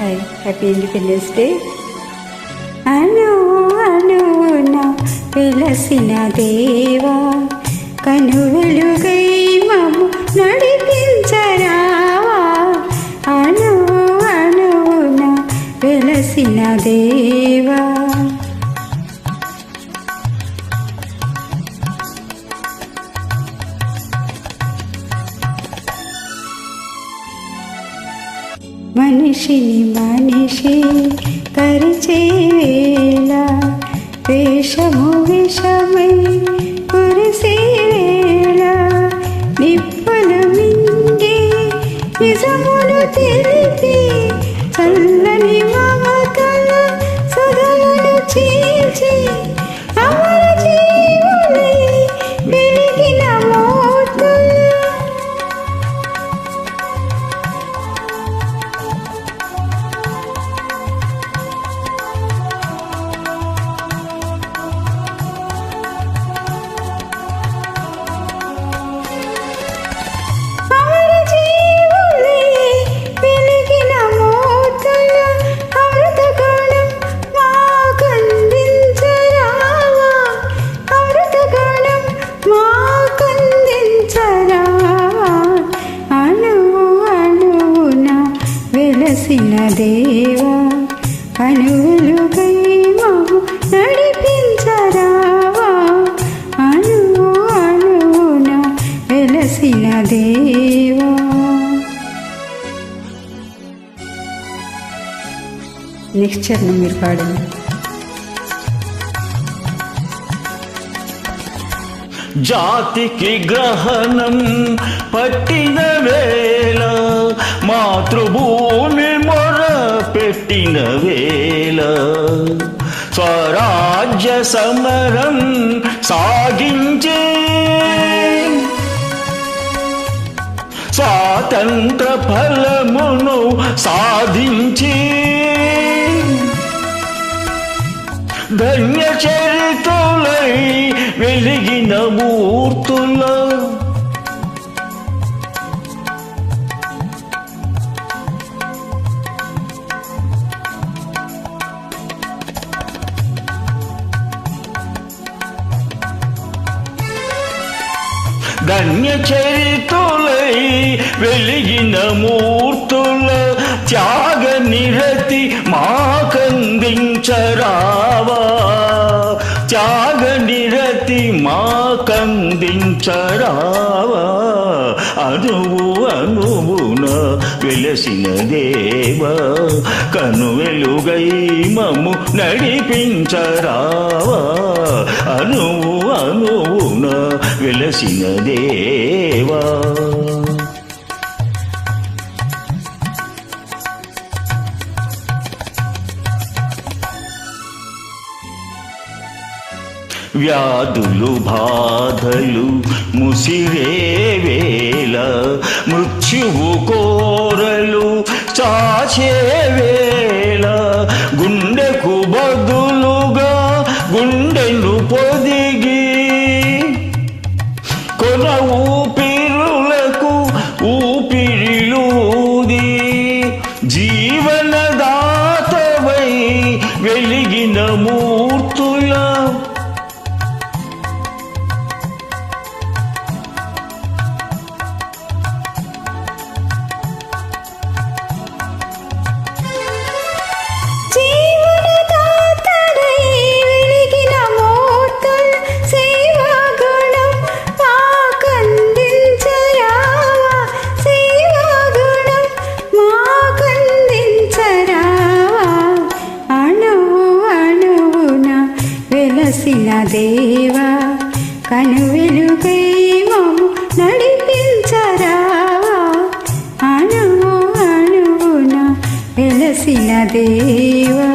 Hi happy independence day అను అనున వెలసిన దేవా కనువెలుగై మము నడిపించరావా. అను అనున వెలసిన దేవా. మనిషిని మనిషి కరిచే వేషము విషమే కురిసే వేళ నిప్పులు మింగి నిజములు తెలిపి చల్లని మా నెక్స్ట్ చరణం మీరు పాడండి. జాతికి గ్రహణం పట్టిన వేళ మాతృభూమి మొర పెట్టిన వేళ. స్వరాజ్య సమరం సాగించే. స్వా స్వాతంత్ర ఫలమును సాధించి ధన్య చరితులై వెలిగిన మూర్తుల ధన్య చరితులై వెలిగిన మూర్తుల త్యాగ నిరతి మాకందించరావా. త్యాగ నిరతి మాకందించరావా. అనువు అనువున వెలసిన దేవ కను వెలుగై మము నడిపించరావా. అనువు అనువున వెలసిన దేవా. వ్యాధులు బాధలు ముసిరే వేళ మృత్యువు కోరలు చాచే వేళ. గుండెకు బదులుగా గుండెను పొదిగి కొన ఊపిరులకు ఊపిరిలూది జీవనదాతవై వెలిగిన దేవా కను వెలుగై మము నడిపించరావా? అణువు అణువున వెలసిన దేవా.